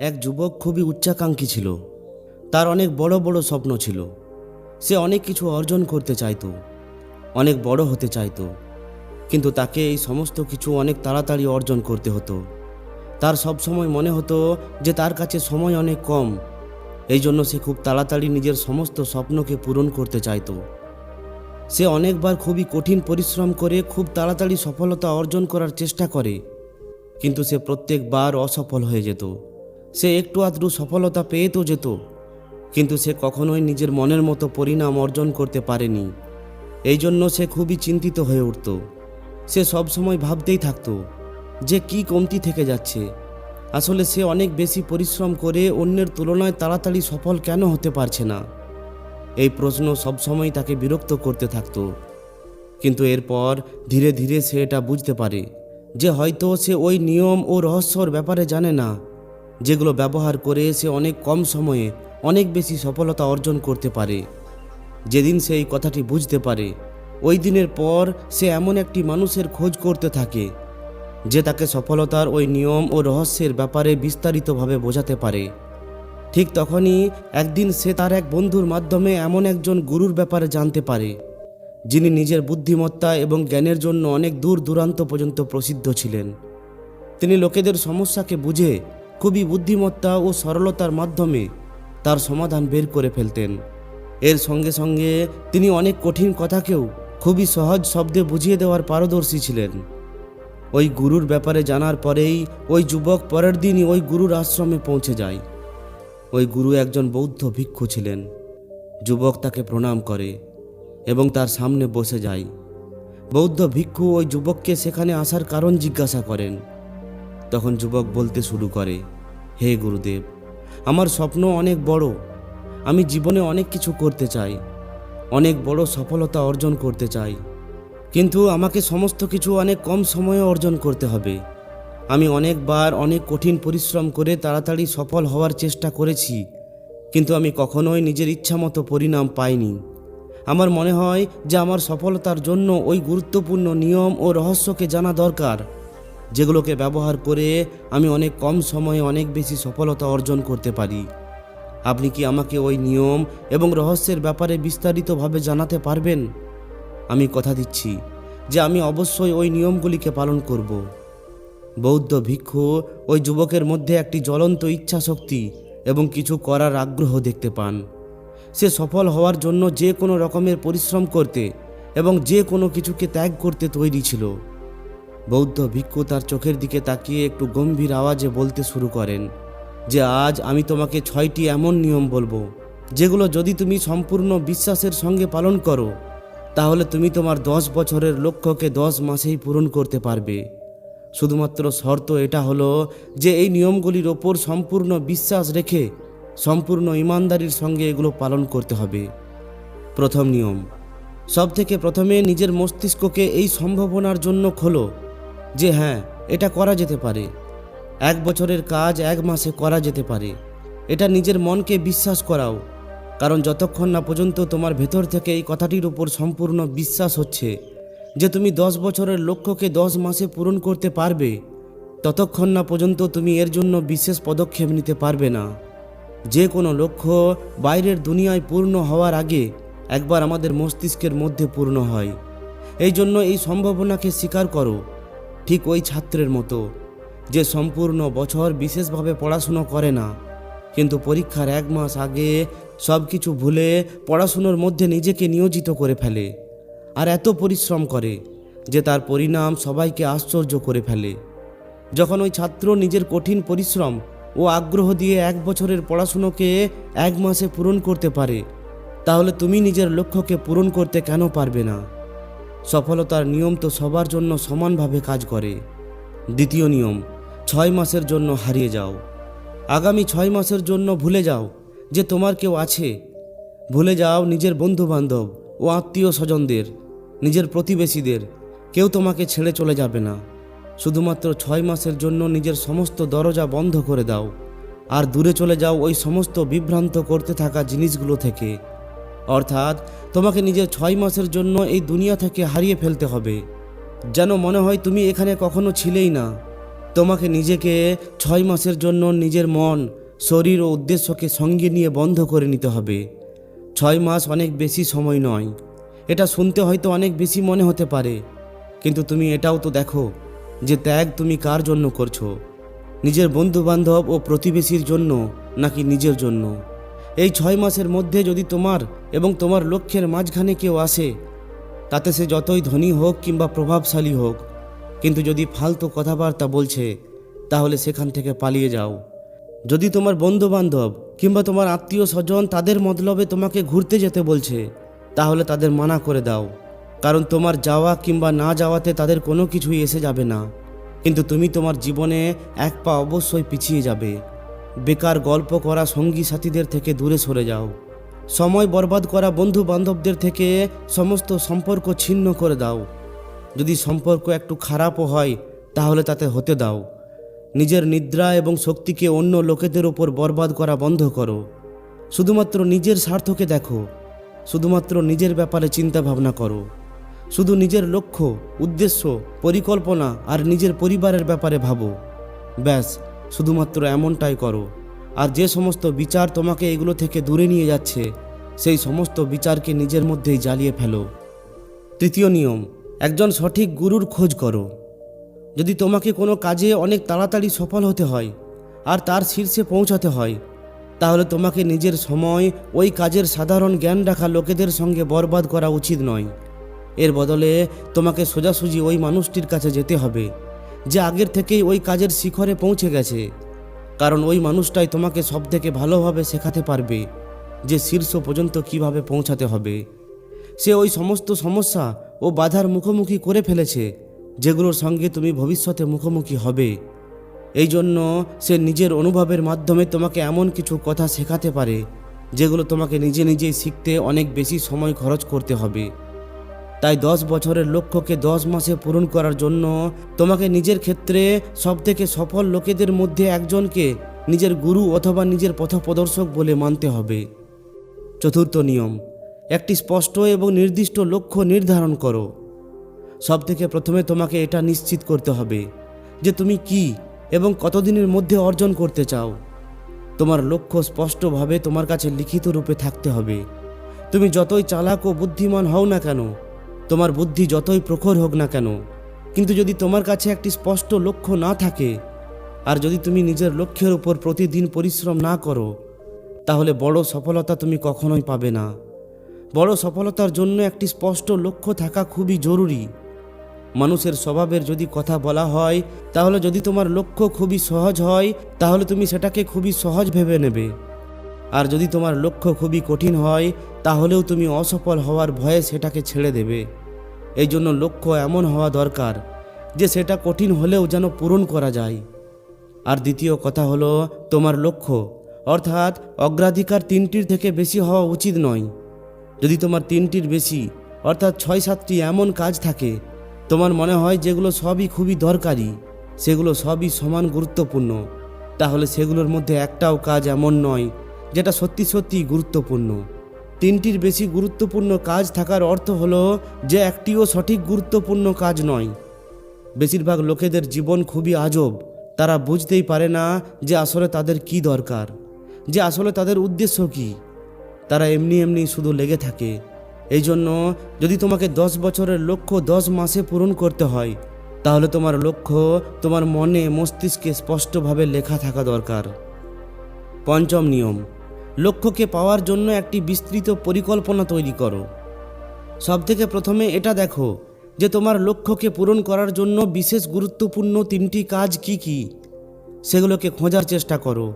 এক যুবক খুবই উচ্চাকাঙ্ক্ষী ছিল। তার অনেক বড় বড় স্বপ্ন ছিল। সে অনেক কিছু অর্জন করতে চাইতো, অনেক বড় হতে চাইতো। কিন্তু তাকে এই সমস্ত কিছু অনেক তাড়াতাড়ি অর্জন করতে হতো। তার সব সময় মনে হতো যে তার কাছে সময় অনেক কম। এই জন্য সে খুব তাড়াতাড়ি নিজের সমস্ত স্বপ্নকে পূরণ করতে চাইতো। সে অনেকবার খুবই কঠিন পরিশ্রম করে খুব তাড়াতাড়ি সফলতা অর্জন করার চেষ্টা করে। কিন্তু সে প্রত্যেকবার অসফল হয়ে যেত। সে একটু আধটু সফলতা পেয়ে তো যেত, কিন্তু সে কখনোই নিজের মনের মতো পরিণাম অর্জন করতে পারেনি। এই জন্য সে খুবই চিন্তিত হয়ে উঠত। সে সব সময় ভাবতেই থাকতো যে কি কমতি থেকে যাচ্ছে। আসলে সে অনেক বেশি পরিশ্রম করে অন্যের তুলনায় তাড়াতাড়ি সফল কেন হতে পারছে না? এই প্রশ্ন সবসময় তাকে বিরক্ত করতে থাকত। কিন্তু এরপর ধীরে ধীরে সে এটা বুঝতে পারে যে হয়তো সে ওই নিয়ম ও রহস্যর ব্যাপারে জানে না। যেগুলো ব্যবহার করে সে অনেক কম সময়ে অনেক বেশি সফলতা অর্জন করতে পারে। যেদিন সে এই কথাটি বুঝতে পারে, ওই দিনের পর সে এমন একটি মানুষের খোঁজ করতে থাকে, যে তাকে সফলতার ওই নিয়ম ও রহস্যের ব্যাপারে বিস্তারিতভাবে বোঝাতে পারে। ঠিক তখনই একদিন সে তার এক বন্ধুর মাধ্যমে এমন একজন গুরুর ব্যাপারে জানতে পারে, যিনি নিজের বুদ্ধিমত্তা এবং জ্ঞানের জন্য অনেক দূর দূরান্ত পর্যন্ত প্রসিদ্ধ ছিলেন। তিনি লোকেদের সমস্যাকে বুঝে খুবই বুদ্ধিমত্তা ও সরলতার মাধ্যমে তার সমাধান বের করে ফেলতেন। এর সঙ্গে সঙ্গে তিনি অনেক কঠিন কথাকেও খুবই সহজ শব্দে বুঝিয়ে দেওয়ার পারদর্শী ছিলেন। ওই গুরুর ব্যাপারে জানার পরেই ওই যুবক পরের দিনই ওই গুরুর আশ্রমে পৌঁছে যায়। ওই গুরু একজন বৌদ্ধ ভিক্ষু ছিলেন। যুবক তাকে প্রণাম করে এবং তার সামনে বসে যায়। বৌদ্ধ ভিক্ষু ওই যুবককে সেখানে আসার কারণ জিজ্ঞাসা করেন। তখন যুবক বলতে শুরু করে, হে গুরুদেব, আমার স্বপ্ন অনেক বড়। আমি জীবনে অনেক কিছু করতে চাই, অনেক বড় সফলতা অর্জন করতে চাই। কিন্তু আমাকে সমস্ত কিছু অনেক কম সময়ে অর্জন করতে হবে। আমি অনেকবার অনেক কঠিন পরিশ্রম করে তাড়াতাড়ি সফল হওয়ার চেষ্টা করেছি, কিন্তু আমি কখনোই নিজের ইচ্ছামতো পরিণাম পাইনি। আমার মনে হয় যে আমার সফলতার জন্য ওই গুরুত্বপূর্ণ নিয়ম ও রহস্যকে জানা দরকার। যেগুলোকে ব্যবহার করে আমি অনেক কম সময়ে অনেক বেশি সফলতা অর্জন করতে পারি। আপনি কি আমাকে ওই নিয়ম এবং রহস্যের ব্যাপারে বিস্তারিতভাবে জানাতে পারবেন? আমি কথা দিচ্ছি যে আমি অবশ্যই ওই নিয়মগুলিকে পালন করব। বৌদ্ধ ভিক্ষু ওই যুবকের মধ্যে একটি জ্বলন্ত ইচ্ছা শক্তি এবং কিছু করার আগ্রহ দেখতে পান। সে সফল হওয়ার জন্য যে কোনো রকমের পরিশ্রম করতে এবং যে কোনো কিছুকে ত্যাগ করতে তৈরি ছিল। বৌদ্ধ ভিক্ষু তার চোখের দিকে তাকিয়ে একটু গম্ভীর আওয়াজে বলতে শুরু করেন, যে আজ আমি তোমাকে ছয়টি এমন নিয়ম বলব, যেগুলো যদি তুমি সম্পূর্ণ বিশ্বাসের সঙ্গে পালন করো, তাহলে তুমি তোমার দশ বছরের লক্ষ্যকে দশ মাসেই পূরণ করতে পারবে। শুধুমাত্র শর্ত এটা হলো যে এই নিয়মগুলির ওপর সম্পূর্ণ বিশ্বাস রেখে সম্পূর্ণ ইমানদারির সঙ্গে এগুলো পালন করতে হবে। প্রথম নিয়ম সব থেকে প্রথমে নিজের মস্তিষ্ককে এই সম্ভাবনার জন্য খোলো যে হ্যাঁ এটা করা যেতে পারে। এক বছরের কাজ এক মাসে করা যেতে পারে। এটা নিজের মনকে বিশ্বাস করাও। কারণ যতক্ষণ না পর্যন্ত তোমার ভেতর থেকে এই কথাটির উপর সম্পূর্ণ বিশ্বাস হচ্ছে, যে তুমি দশ বছরের লক্ষ্যকে দশ মাসে পূরণ করতে পারবে, ততক্ষণ না পর্যন্ত তুমি এর জন্য বিশেষ পদক্ষেপ নিতে পারবে না। যে কোনো লক্ষ্য বাইরের দুনিয়ায় পূর্ণ হওয়ার আগে একবার আমাদের মস্তিষ্কের মধ্যে পূর্ণ হয়। এই জন্য এই সম্ভাবনাকে স্বীকার করো। ঠিক ওই ছাত্রের মতো, যে সম্পূর্ণ বছর বিশেষভাবে পড়াশুনো করে না। কিন্তু পরীক্ষার এক মাস আগে সব কিছু ভুলে পড়াশুনোর মধ্যে নিজেকে নিয়োজিত করে ফেলে আর এত পরিশ্রম করে যে তার পরিণাম সবাইকে আশ্চর্য করে ফেলে। যখন ওই ছাত্র নিজের কঠিন পরিশ্রম ও আগ্রহ দিয়ে এক বছরের পড়াশুনোকে এক মাসে পূরণ করতে পারে, তাহলে তুমি নিজের লক্ষ্যকে পূরণ করতে কেন পারবে না? সফলতার নিয়ম তো সবার জন্য সমানভাবে কাজ করে। দ্বিতীয় নিয়ম, ছয় মাসের জন্য হারিয়ে যাও। আগামী ছয় মাসের জন্য ভুলে যাও যে তোমার কেউ আছে। ভুলে যাও নিজের বন্ধু বান্ধব ও আত্মীয় স্বজনদের নিজের প্রতিবেশীদের। কেউ তোমাকে ছেড়ে চলে যাবে না। শুধুমাত্র ছয় মাসের জন্য নিজের সমস্ত দরজা বন্ধ করে দাও। আর দূরে চলে যাও ওই সমস্ত বিভ্রান্ত করতে থাকা জিনিসগুলো থেকে। অর্থাৎ তোমাকে নিজের ছয় মাসের জন্য এই দুনিয়া থেকে হারিয়ে ফেলতে হবে। যেন মনে হয় তুমি এখানে কখনো ছিলেই না। তোমাকে নিজেকে ছয় মাসের জন্য নিজের মন, শরীর ও উদ্দেশ্যকে সঙ্গে নিয়ে বন্ধ করে নিতে হবে। ছয় মাস অনেক বেশি সময় নয়। এটা শুনতে হয়তো অনেক বেশি মনে হতে পারে। কিন্তু তুমি এটাও তো দেখো যে ত্যাগ তুমি কার জন্য করছ? নিজের বন্ধু বান্ধব ও প্রতিবেশীর জন্য নাকি নিজের জন্য? এই ছয় মাসের মধ্যে যদি তোমার এবং তোমার লক্ষ্যের মাঝখানে কেউ আসে, তাতে সে যতই ধনী হোক কিংবা প্রভাবশালী হোক, কিন্তু যদি ফালতু কথাবার্তা বলছে, তাহলে সেখান থেকে পালিয়ে যাও। যদি তোমার বন্ধু বান্ধব কিংবা তোমার আত্মীয় স্বজন তাদের মতলবে তোমাকে ঘুরতে যেতে বলছে, তাহলে তাদের মানা করে দাও। কারণ তোমার যাওয়া কিংবা না যাওয়াতে তাদের কোনো কিছুই এসে যাবে না। কিন্তু তুমি তোমার জীবনে এক পা অবশ্যই পিছিয়ে যাবে। বেকার গল্প করা সঙ্গী সাথীদের থেকে দূরে সরে যাও। সময় বরবাদ করা বন্ধু বান্ধবদের থেকে সমস্ত সম্পর্ক ছিন্ন করে দাও। যদি সম্পর্ক একটু খারাপও হয়, তাহলে তাতে হতে দাও। নিজের নিদ্রা এবং শক্তিকে অন্য লোকেদের ওপর বরবাদ করা বন্ধ করো। শুধুমাত্র নিজের স্বার্থকে দেখো। শুধুমাত্র নিজের ব্যাপারে চিন্তা ভাবনা করো। শুধু নিজের লক্ষ্য, উদ্দেশ্য, পরিকল্পনা আর নিজের পরিবারের ব্যাপারে ভাবো। ব্যাস শুধুমাত্র এমনটাই করো। আর যে সমস্ত বিচার তোমাকে এগুলো থেকে দূরে নিয়ে যাচ্ছে, সেই সমস্ত বিচারকে নিজের মধ্যেই জ্বালিয়ে ফেলো। তৃতীয় নিয়ম, একজন সঠিক গুরুর খোঁজ করো। যদি তোমাকে কোনো কাজে অনেক তাড়াতাড়ি সফল হতে হয়, আর তার শীর্ষে পৌঁছাতে হয়, তাহলে তোমাকে নিজের সময় ওই কাজের সাধারণ জ্ঞান রাখা লোকেদের সঙ্গে বরবাদ করা উচিত নয়। এর বদলে তোমাকে সোজাসুজি ওই মানুষটির কাছে যেতে হবে। যে আগের থেকেই ওই কাজের শিখরে পৌঁছে গেছে। কারণ ওই মানুষটাই তোমাকে সব থেকে ভালোভাবে শেখাতে পারবে যে শীর্ষ পর্যন্ত কীভাবে পৌঁছাতে হবে। সে ওই সমস্ত সমস্যা ও বাধার মুখোমুখি করে ফেলেছে, যেগুলোর সঙ্গে তুমি ভবিষ্যতে মুখোমুখি হবে। এই জন্য সে নিজের অনুভবের মাধ্যমে তোমাকে এমন কিছু কথা শেখাতে পারে, যেগুলো তোমাকে নিজে নিজেই শিখতে অনেক বেশি সময় খরচ করতে হবে। তাই দশ বছরের লক্ষ্যকে দশ মাসে পূরণ করার জন্য তোমাকে নিজের ক্ষেত্রে সবথেকে সফল লোকেদের মধ্যে একজনকে নিজের গুরু অথবা নিজের পথপ্রদর্শক বলে মানতে হবে। চতুর্থ নিয়ম, একটি স্পষ্ট এবং নির্দিষ্ট লক্ষ্য নির্ধারণ করো। সব থেকে প্রথমে তোমাকে এটা নিশ্চিত করতে হবে যে তুমি কি এবং কতদিনের মধ্যে অর্জন করতে চাও। তোমার লক্ষ্য স্পষ্টভাবে তোমার কাছে লিখিত রূপে থাকতে হবে। তুমি যতই চালাক ও বুদ্ধিমান হও না কেন তোমার বুদ্ধি যতই প্রখর হোক না কেন, কিন্তু যদি তোমার কাছে একটি স্পষ্ট লক্ষ্য না থাকে, আর যদি তুমি নিজের লক্ষ্যের উপর প্রতিদিন পরিশ্রম না করো, তাহলে বড় সফলতা তুমি কখনোই পাবে না। বড় সফলতার জন্য একটি স্পষ্ট লক্ষ্য থাকা খুবই জরুরি। মানুষের স্বভাবের যদি কথা বলা হয়, তাহলে যদি তোমার লক্ষ্য খুবই সহজ হয়, তাহলে তুমি সেটাকে খুবই সহজ ভেবে নেবে। আর যদি তোমার লক্ষ্য খুবই কঠিন হয়, তাহলেও তুমি অসফল হওয়ার ভয়ে সেটাকে ছেড়ে দেবে। এই জন্য লক্ষ্য এমন হওয়া দরকার যে সেটা কঠিন হলেও যেন পূরণ করা যায়। আর দ্বিতীয় কথা হলো তোমার লক্ষ্য। অর্থাৎ অগ্রাধিকার তিনটির থেকে বেশি হওয়া উচিত নয়। যদি তোমার তিনটির বেশি, অর্থাৎ ছয় সাতটি এমন কাজ থাকে, তোমার মনে হয় যেগুলো সবই খুবই দরকারি, সেগুলো সবই সমান গুরুত্বপূর্ণ, তাহলে সেগুলোর মধ্যে একটাও কাজ এমন নয় যেটা সত্যি সত্যি গুরুত্বপূর্ণ। তিনটির বেশি গুরুত্বপূর্ণ কাজ থাকার অর্থ হলো যে একটিও সঠিক গুরুত্বপূর্ণ কাজ নয়। বেশিরভাগ লোকেদের জীবন খুবই আজব। তারা বুঝতেই পারে না যে আসলে তাদের কি দরকার, যে আসলে তাদের উদ্দেশ্য কি। তারা এমনি এমনি শুধু লেগে থাকে। এই জন্য যদি তোমাকে দশ বছরের লক্ষ্য দশ মাসে পূরণ করতে হয়, তাহলে তোমার লক্ষ্য তোমার মনে মস্তিষ্কে স্পষ্টভাবে লেখা থাকা দরকার। পঞ্চম নিয়ম লক্ষ্যকে পাওয়ার জন্য একটি বিস্তৃত পরিকল্পনা তৈরি করো। সবথেকে প্রথমে এটা দেখো যে তোমার লক্ষ্যকে পূরণ করার জন্য বিশেষ গুরুত্বপূর্ণ তিনটি কাজ কি কি? সেগুলোকে খোঁজার চেষ্টা করো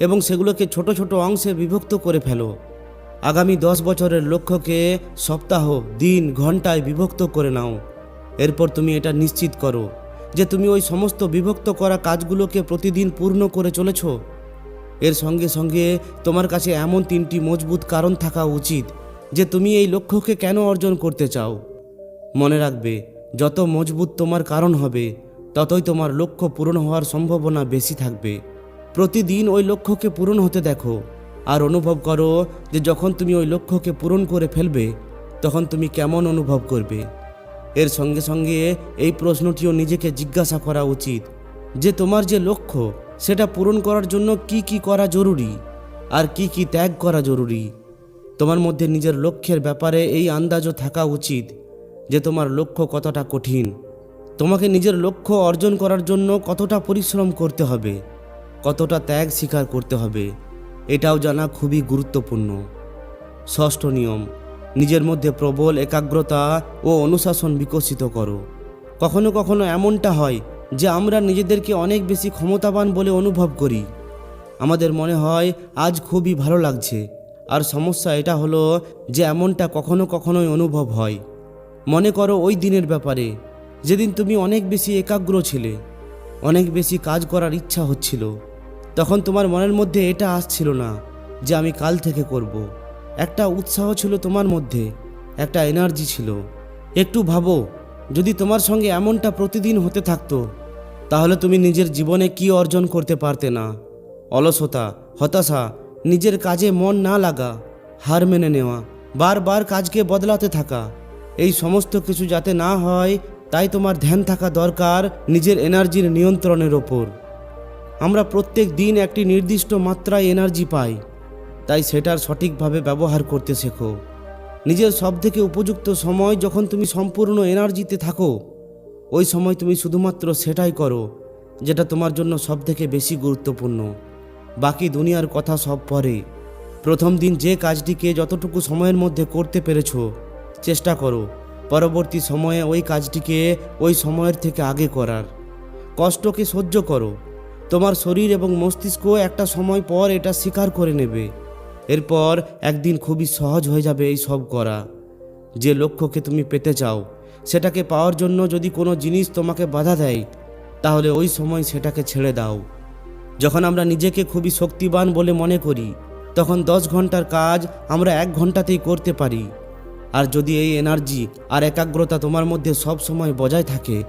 এবং সেগুলোকে ছোট ছোট অংশে বিভক্ত করে ফেলো। আগামী দশ বছরের লক্ষ্যকে সপ্তাহ, দিন, ঘন্টায় বিভক্ত করে নাও। এরপর তুমি এটা নিশ্চিত করো যে তুমি ওই সমস্ত বিভক্ত করা কাজগুলোকে প্রতিদিন পূর্ণ করে চলেছ। এর সঙ্গে সঙ্গে তোমার কাছে এমন তিনটি মজবুত কারণ থাকা উচিত যে তুমি এই লক্ষ্যকে কেন অর্জন করতে চাও। মনে রাখবে, যত মজবুত তোমার কারণ হবে, ততই তোমার লক্ষ্য পূরণ হওয়ার সম্ভাবনা বেশি থাকবে। প্রতিদিন ওই লক্ষ্যকে পূরণ হতে দেখো আর অনুভব করো যে যখন তুমি ওই লক্ষ্যকে পূরণ করে ফেলবে, তখন তুমি কেমন অনুভব করবে। এর সঙ্গে সঙ্গে এই প্রশ্নটিও নিজেকে জিজ্ঞাসা করা উচিত যে তোমার যে লক্ষ্য সেটা পূরণ করার জন্য কি কি করা জরুরি আর কি কি ত্যাগ করা জরুরি? তোমার মধ্যে নিজের লক্ষ্যের ব্যাপারে এই আন্দাজও থাকা উচিত যে তোমার লক্ষ্য কতটা কঠিন। তোমাকে নিজের লক্ষ্য অর্জন করার জন্য কতটা পরিশ্রম করতে হবে, কতটা ত্যাগ স্বীকার করতে হবে, এটাও জানা খুবই গুরুত্বপূর্ণ। ষষ্ঠ নিয়ম, নিজের মধ্যে প্রবল একাগ্রতা ও অনুশাসন বিকশিত করো। কখনো কখনো এমনটা হয় যে আমরা নিজেদেরকে অনেক বেশি ক্ষমতাবান বলে অনুভব করি। আমাদের মনে হয় আজ খুবই ভালো লাগছে। আর সমস্যা এটা হলো যে এমনটা কখনো কখনোই অনুভব হয়। মনে করো ওই দিনের ব্যাপারে, যেদিন তুমি অনেক বেশি একাগ্র ছিলে, অনেক বেশি কাজ করার ইচ্ছা হচ্ছিল। তখন তোমার মনের মধ্যে এটা আসছিল না যে আমি কাল থেকে করব। একটা উৎসাহ ছিল তোমার মধ্যে, একটা এনার্জি ছিল। একটু ভাবো যদি তোমার সঙ্গে এমনটা প্রতিদিন হতে থাকতো, তাহলে তুমি নিজের জীবনে কি অর্জন করতে পারতে না? অলসতা, হতাশা, নিজের কাজে মন না লাগা, হার মেনে নেওয়া, বারবার কাজকে বদলাতে থাকা, এই সমস্ত কিছু যাতে না হয়, তাই তোমার ধ্যান থাকা দরকার নিজের এনার্জির নিয়ন্ত্রণের ওপর। আমরা প্রত্যেক দিন একটি নির্দিষ্ট মাত্রায় এনার্জি পাই, তাই সেটার সঠিকভাবে ব্যবহার করতে শেখো। নিজের সবথেকে উপযুক্ত সময় যখন তুমি সম্পূর্ণ এনার্জিতে থাকো, ওই সময় তুমি শুধুমাত্র সেটাই করো, যেটা তোমার জন্য সবথেকে বেশি গুরুত্বপূর্ণ। বাকি দুনিয়ার কথা সব পরে। প্রথম দিন যে কাজটিকে যতটুকু সময়ের মধ্যে করতে পেরেছ, চেষ্টা করো। পরবর্তী সময়ে ওই কাজটিকে ওই সময়ের থেকে আগে করার। কষ্টকে সহ্য করো। তোমার শরীর এবং মস্তিষ্ক একটা সময় পর এটা স্বীকার করে নেবে। এরপর একদিন খুবই সহজ হয়ে যাবে এই সব করা। যে লক্ষ্যকে তুমি পেতে চাও, সেটাকে পাওয়ার জন্য যদি কোনো জিনিস তোমাকে বাধা দেয়, তাহলে ওই সময় সেটাকে ছেড়ে দাও। যখন আমরা নিজেকে খুবই শক্তিবান বলে মনে করি, তখন দশ ঘণ্টার কাজ আমরা এক ঘন্টাতেই করতে পারি। আর যদি এই এনার্জি আর একাগ্রতা তোমার মধ্যে সব সময় বজায় থাকে,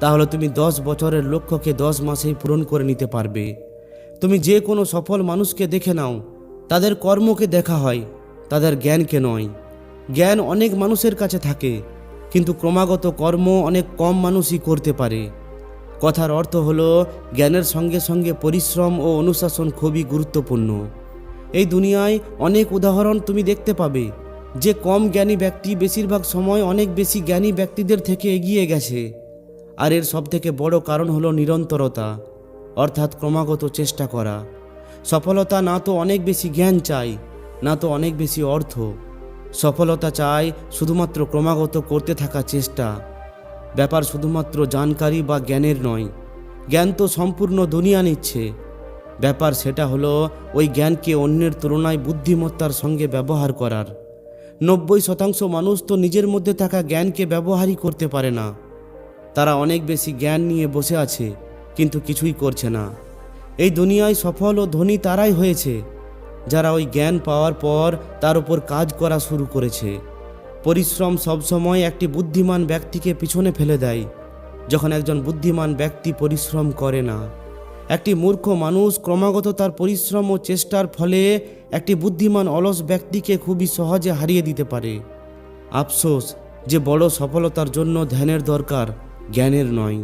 তাহলে তুমি দশ বছরের লক্ষ্যকে দশ মাসেই পূরণ করে নিতে পারবে। তুমি যে কোনো সফল মানুষকে দেখে নাও তাদের কর্মকে দেখা হয়, তাদের জ্ঞানকে নয়। জ্ঞান অনেক মানুষের কাছে থাকে, কিন্তু ক্রমাগত কর্ম অনেক কম মানুষই করতে পারে। কথার অর্থ হলো, জ্ঞানের সঙ্গে সঙ্গে পরিশ্রম ও অনুশাসন খুবই গুরুত্বপূর্ণ। এই দুনিয়ায় অনেক উদাহরণ তুমি দেখতে পাবে, যে কম জ্ঞানী ব্যক্তি বেশিরভাগ সময় অনেক বেশি জ্ঞানী ব্যক্তিদের থেকে এগিয়ে গেছে। আর এর সবথেকে বড় কারণ হলো নিরন্তরতা, অর্থাৎ ক্রমাগত চেষ্টা করা। সফলতা না তো অনেক বেশি জ্ঞান চাই, না তো অনেক বেশি অর্থ। সফলতা চাই শুধুমাত্র ক্রমাগত করতে থাকা চেষ্টা। ব্যাপার শুধুমাত্র জানকারি বা জ্ঞানের নয়, জ্ঞান তো সম্পূর্ণ দুনিয়া নিচ্ছে। ব্যাপার সেটা হলো, ওই জ্ঞানকে অন্যের তুলনায় বুদ্ধিমত্তার সঙ্গে ব্যবহার করার। নব্বই শতাংশ মানুষ তো নিজের মধ্যে থাকা জ্ঞানকে ব্যবহারই করতে পারে না। তারা অনেক বেশি জ্ঞান নিয়ে বসে আছে, কিন্তু কিছুই করছে না। এই দুনিয়ায় সফল ও ধনী তারাই হয়েছে, যারা ওই জ্ঞান পাওয়ার পর তার উপর কাজ করা শুরু করেছে। পরিশ্রম সবসময় একটি বুদ্ধিমান ব্যক্তিকে পিছনে ফেলে দেয়, যখন একজন বুদ্ধিমান ব্যক্তি পরিশ্রম করে না। একটি মূর্খ মানুষ ক্রমাগত তার পরিশ্রম ও চেষ্টার ফলে একটি বুদ্ধিমান অলস ব্যক্তিকে খুবই সহজে হারিয়ে দিতে পারে। আফসোস যে বড় সফলতার জন্য ধ্যানের দরকার জ্ঞানের নয়।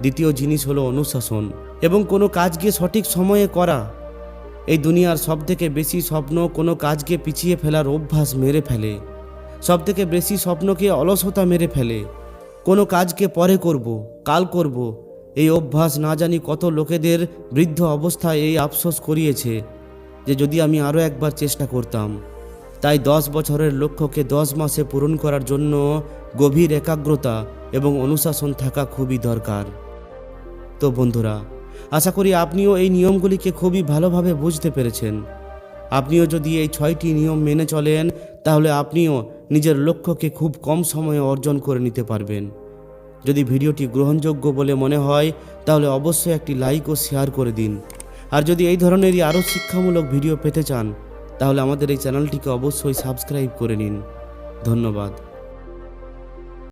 দ্বিতীয় জিনিস হলো অনুশাসন। এবং কোনো কাজকে সঠিক সময়ে করা। এই দুনিয়ার সবথেকে বেশি স্বপ্ন কোনো কাজকে পিছিয়ে ফেলার অভ্যাস মেরে ফেলে। সবথেকে বেশি স্বপ্নকে অলসতা মেরে ফেলে। কোনো কাজকে পরে করব, কাল করব, এই অভ্যাস না জানি কত লোকেদের বৃদ্ধ অবস্থায় এই আফসোস করিয়েছে যে যদি আমি আরও একবার চেষ্টা করতাম। তাই দশ বছরের লক্ষ্যকে দশ মাসে পূরণ করার জন্য গভীর একাগ্রতা এবং অনুশাসন থাকা খুবই দরকার। তো বন্ধুরা আশা করি আপনিও এই নিয়মগুলিকে খুবই ভালোভাবে বুঝতে পেরেছেন। আপনিও যদি এই ছয়টি নিয়ম মেনে চলেন, তাহলে আপনিও নিজের লক্ষ্যকে খুব কম সময়ে অর্জন করে নিতে পারবেন। যদি ভিডিওটি গ্রহণযোগ্য বলে মনে হয়, তাহলে অবশ্যই একটি লাইক ও শেয়ার করে দিন। আর যদি এই ধরনেরই আরও শিক্ষামূলক ভিডিও পেতে চান, তাহলে আমাদের এই চ্যানেলটিকে অবশ্যই সাবস্ক্রাইব করে নিন। ধন্যবাদ।